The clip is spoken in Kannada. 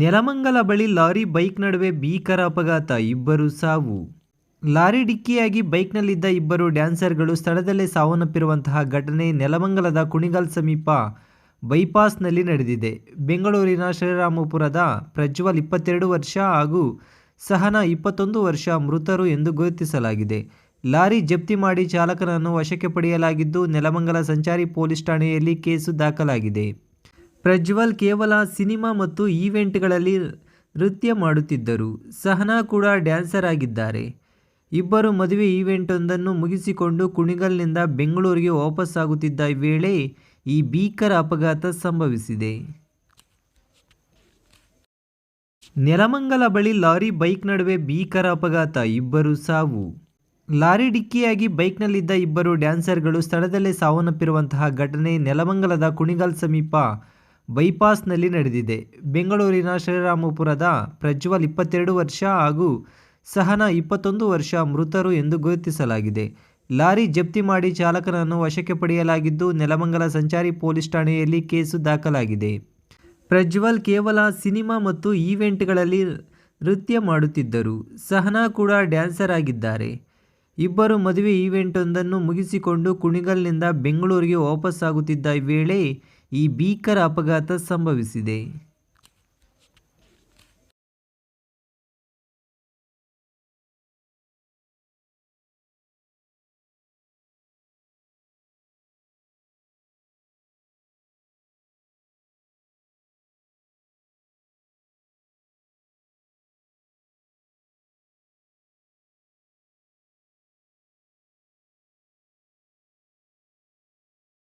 ನೆಲಮಂಗಲ ಬಳಿ ಲಾರಿ ಬೈಕ್ ನಡುವೆ ಭೀಕರ ಅಪಘಾತ, ಇಬ್ಬರು ಸಾವು. ಲಾರಿ ಡಿಕ್ಕಿಯಾಗಿ ಬೈಕ್ನಲ್ಲಿದ್ದ ಇಬ್ಬರು ಡ್ಯಾನ್ಸರ್ಗಳು ಸ್ಥಳದಲ್ಲೇ ಸಾವನ್ನಪ್ಪಿರುವಂತಹ ಘಟನೆ ನೆಲಮಂಗಲದ ಕುಣಿಗಲ್ ಸಮೀಪ ಬೈಪಾಸ್ನಲ್ಲಿ ನಡೆದಿದೆ. ಬೆಂಗಳೂರಿನ ಶ್ರೀರಾಮಪುರದ ಪ್ರಜ್ವಲ್ ಇಪ್ಪತ್ತೆರಡು ವರ್ಷ ಹಾಗೂ ಸಹನ ಇಪ್ಪತ್ತೊಂದು ವರ್ಷ ಮೃತರು ಎಂದು ಗುರುತಿಸಲಾಗಿದೆ. ಲಾರಿ ಜಪ್ತಿ ಮಾಡಿ ಚಾಲಕನನ್ನು ವಶಕ್ಕೆ ಪಡೆಯಲಾಗಿದ್ದು, ನೆಲಮಂಗಲ ಸಂಚಾರಿ ಪೊಲೀಸ್ ಠಾಣೆಯಲ್ಲಿ ಕೇಸು ದಾಖಲಾಗಿದೆ. ಪ್ರಜ್ವಲ್ ಕೇವಲ ಸಿನಿಮಾ ಮತ್ತು ಈವೆಂಟ್ಗಳಲ್ಲಿ ನೃತ್ಯ ಮಾಡುತ್ತಿದ್ದರು. ಸಹನಾ ಕೂಡ ಡ್ಯಾನ್ಸರ್ ಆಗಿದ್ದಾರೆ. ಇಬ್ಬರು ಮದುವೆ ಈವೆಂಟೊಂದನ್ನು ಮುಗಿಸಿಕೊಂಡು ಕುಣಿಗಲ್ನಿಂದ ಬೆಂಗಳೂರಿಗೆ ವಾಪಸ್ಸಾಗುತ್ತಿದ್ದ ವೇಳೆ ಈ ಭೀಕರ ಅಪಘಾತ ಸಂಭವಿಸಿದೆ. ನೆಲಮಂಗಲ ಬಳಿ ಲಾರಿ ಬೈಕ್ ನಡುವೆ ಭೀಕರ ಅಪಘಾತ, ಇಬ್ಬರು ಸಾವು. ಲಾರಿ ಡಿಕ್ಕಿಯಾಗಿ ಬೈಕ್ನಲ್ಲಿದ್ದ ಇಬ್ಬರು ಡ್ಯಾನ್ಸರ್ಗಳು ಸ್ಥಳದಲ್ಲೇ ಸಾವನ್ನಪ್ಪಿರುವಂತಹ ಘಟನೆ ನೆಲಮಂಗಲದ ಕುಣಿಗಲ್ ಸಮೀಪ ಬೈಪಾಸ್ನಲ್ಲಿ ನಡೆದಿದೆ. ಬೆಂಗಳೂರಿನ ಶ್ರೀರಾಮಪುರದ ಪ್ರಜ್ವಲ್ ಇಪ್ಪತ್ತೆರಡು ವರ್ಷ ಹಾಗೂ ಸಹನಾ ಇಪ್ಪತ್ತೊಂದು ವರ್ಷ ಮೃತರು ಎಂದು ಗುರುತಿಸಲಾಗಿದೆ. ಲಾರಿ ಜಪ್ತಿ ಮಾಡಿ ಚಾಲಕನನ್ನು ವಶಕ್ಕೆ ಪಡೆಯಲಾಗಿದ್ದು, ನೆಲಮಂಗಲ ಸಂಚಾರಿ ಪೊಲೀಸ್ ಠಾಣೆಯಲ್ಲಿ ಕೇಸು ದಾಖಲಾಗಿದೆ. ಪ್ರಜ್ವಲ್ ಕೇವಲ ಸಿನಿಮಾ ಮತ್ತು ಈವೆಂಟ್ಗಳಲ್ಲಿ ನೃತ್ಯ ಮಾಡುತ್ತಿದ್ದರು. ಸಹನಾ ಕೂಡ ಡ್ಯಾನ್ಸರ್ ಆಗಿದ್ದಾರೆ. ಇಬ್ಬರು ಮದುವೆ ಈವೆಂಟೊಂದನ್ನು ಮುಗಿಸಿಕೊಂಡು ಕುಣಿಗಲ್ನಿಂದ ಬೆಂಗಳೂರಿಗೆ ವಾಪಸ್ಸಾಗುತ್ತಿದ್ದ ವೇಳೆ ಈ ಭೀಕರ ಅಪಘಾತ ಸಂಭವಿಸಿದೆ.